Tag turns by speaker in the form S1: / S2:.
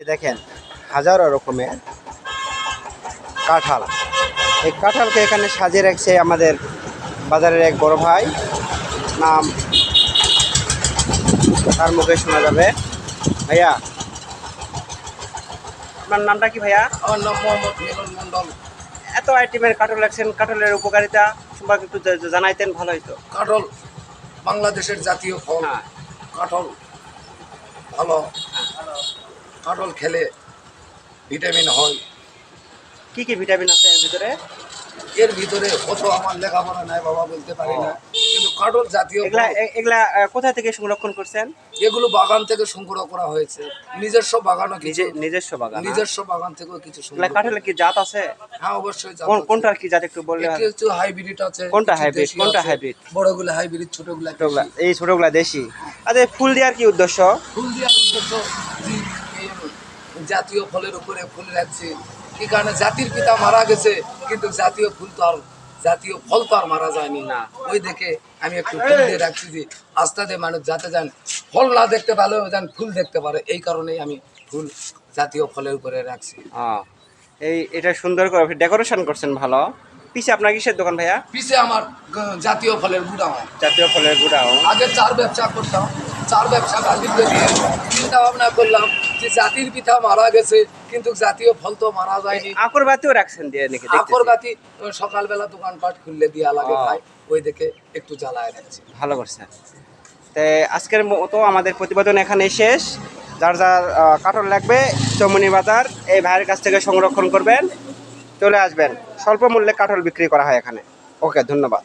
S1: দেখেন হাজারো রকমের কাঁঠাল। এই কাঁঠালকে এখানে সাজিয়ে রাখছে আমাদের বাজারের এক বড় ভাই। নাম তার মুখে শোনা যাবে। ভাইয়া আপনার নামটা কি ভাইয়া?
S2: আমার নাম মোহাম্মদ মিলন মন্ডল
S1: এত আইটেমের কাঁঠাল রাখছেন কাঁঠালের উপকারিতা সম্পর্কে একটু জানাইতেন ভালো হইতো।
S2: কাঠল বাংলাদেশের জাতীয় ফল।
S1: হ্যাঁ।
S2: কাঠল ভালো। কাঠল খেলে ভিটামিন হয়।
S1: কি কি ভিটামিন আছে এর ভিতরে?
S2: এর ভিতরে কত আমার লেখাপড়া নাই বাবা বলতে পারি না। কিন্তু কাঠল জাতীয়
S1: এগুলা এগুলা কোথা থেকে সংরক্ষণ করছেন?
S2: এগুলো বাগান থেকে সংগ্রহ করা হয়েছে। নিজস্ব বাগানও কিছু
S1: নিজে নিজস্ব বাগান
S2: নিজস্ব বাগান থেকেও কিছু সংগ্রহ
S1: কাঁঠালের কি জাত আছে?
S2: হ্যাঁ অবশ্যই জাত
S1: কোন কোনটার কি জাত একটু বললে?
S2: একটু একটু হাইব্রিড আছে
S1: কোনটা
S2: হাইব্রিড
S1: কোনটা হাইব্রিড?
S2: বড়গুলো হাইব্রিড ছোটগুলা
S1: ছোটগুলা এই ছোটগুলা দেশি। আচ্ছা ফুল দেওয়ার কি উদ্দেশ্য?
S2: ফুল দেওয়ার উদ্দেশ্য জাতীয় ফলের উপরে ফুল রাখছে। কি কারণে? জাতির পিতা মারা গেছে কিন্তু জাতীয় ফুল তো আর জাতীয় ফল তো আর মারা যায়নি
S1: না।
S2: ওই দেখে আমি একটু ফুল দিয়ে রাখছি যে আস্তে মানুষ যাতে যান ফল না দেখতে পারলেও যান ফুল দেখতে পারে। এই কারণেই আমি ফুল জাতীয় ফলের উপরে রাখছি।
S1: এই এটা সুন্দর করে ডেকোরেশন করছেন ভালো। পিছে আপনার কিসের দোকান ভাইয়া?
S2: পিছে আমার জাতীয় ফলের গুড়া
S1: জাতীয় ফলের গুড়াও।
S2: আগে চার ব্যবসা করতাম চার ব্যবসা বাতিল দিয়ে চিন্তা ভাবনা করলাম যে জাতির পিতা মারা গেছে কিন্তু জাতীয় ফল তো মারা যায়নি।
S1: আকর বাতিও রাখছেন দিয়ে নাকি।
S2: আকরবাতি সকালবেলা দোকানপাট খুললে দিয়া লাগে ভাই ওই দেখে একটু জ্বালায় রাখছি।
S1: ভালো করছেন। তো আজকের মতো আমাদের প্রতিবেদন এখানে শেষ। যার যার কাঠল লাগবে চমনি বাজার এই ভাইয়ের কাছ থেকে সংরক্ষণ করবেন চলে আসবেন। স্বল্প মূল্যে কাঠল বিক্রি করা হয় এখানে। ওকে ধন্যবাদ।